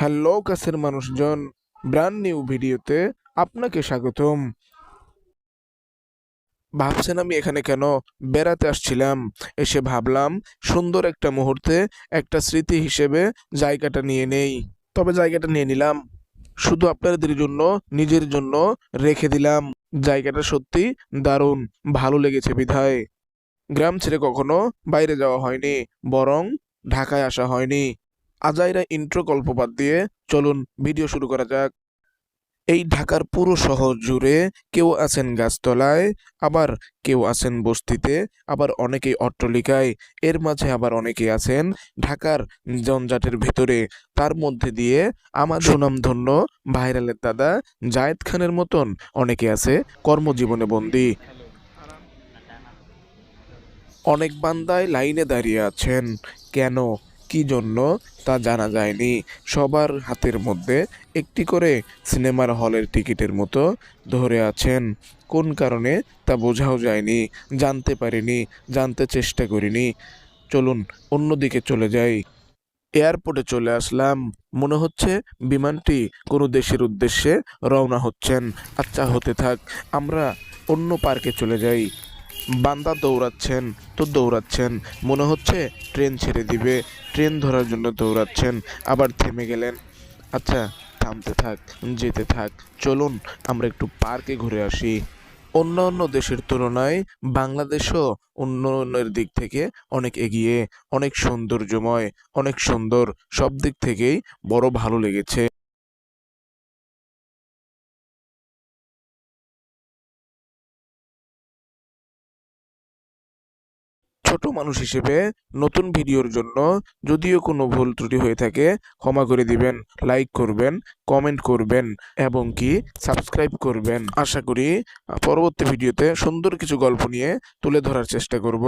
Hello কাছের মানুষজন brand new ভিডিওতে আপনাকে স্বাগতম। ভাবছেন আমি এখানে কেন? বেড়াতে আসছিলাম। এসে ভাবলাম সুন্দর একটা মুহূর্তে একটা স্মৃতি হিসেবে জায়গাটা নিয়ে নেই। তবে জায়গাটা নিয়ে নিলাম। শুধু আপনাদের জন্য, নিজের জন্য রেখে দিলাম। জায়গাটা সত্যি দারুণ, ভালো লেগেছে বিধায়। গ্রাম ছেড়ে কখনো বাইরে যাওয়া হয়নি, বরং ঢাকায় আসা হয়নি। আজাইরা ইন্ট্রো গল্পপাত দিয়ে চলুন ভিডিও শুরু করা যাক। এই ঢাকার পুরো শহর জুড়ে কেউ আছেন গাছতলায়, আবার কেউ আছেন বস্তিতে, আবার অনেকেই অট্টালিকায়, এর মাঝে আবার অনেকে আছেন ঢাকার জঞ্জাটের ভেতরে। তার মধ্যে দিয়ে আমার সুনামধন্য ভাইরালের দাদা জায়েদ খানের মতন অনেকে আছে কর্মজীবনে বন্দী। অনেক বান্দায় লাইনে দাঁড়িয়ে আছেন। কেন কি জন্য তা জানা যায়নি। সবার হাতের মধ্যে একটি করে সিনেমার হলের টিকিটের মতো ধরে আছেন। কোন কারণে তা বোঝাও যায়নি, জানতে পারিনি, জানতে চেষ্টা করিনি। চলুন অন্যদিকে চলে যাই। এয়ারপোর্টে চলে আসলাম। মনে হচ্ছে বিমানটি কোনো দেশের উদ্দেশ্যে রওনা হচ্ছেন। আচ্ছা হতে থাক, আমরা অন্য পার্কে চলে যাই। বান্দা দৌড়াচ্ছেন, তো দৌড়াচ্ছেন। মনে হচ্ছে ট্রেন ছেড়ে দিবে। ট্রেন ধরার জন্য দৌড়াচ্ছেন, আবার থেমে গেলেন। আচ্ছা থামতে থাক, যেতে থাক। চলুন, আমরা একটু পার্কে ঘুরে আসি। অন্য অন্য দেশের তুলনায় বাংলাদেশও উন্নয়নের দিক থেকে অনেক এগিয়ে, অনেক সৌন্দর্যময়, অনেক সুন্দর। সব দিক থেকেই বড় ভালো লেগেছে। ছোট মানুষ হিসেবে নতুন ভিডিওর জন্য যদিও কোনো ভুল ত্রুটি হয়ে থাকে, ক্ষমা করে দিবেন লাইক করবেন কমেন্ট করবেন, এবং কি সাবস্ক্রাইব করবেন। আশা করি পরবর্তী ভিডিওতে সুন্দর কিছু গল্প নিয়ে তুলে ধরার চেষ্টা করব।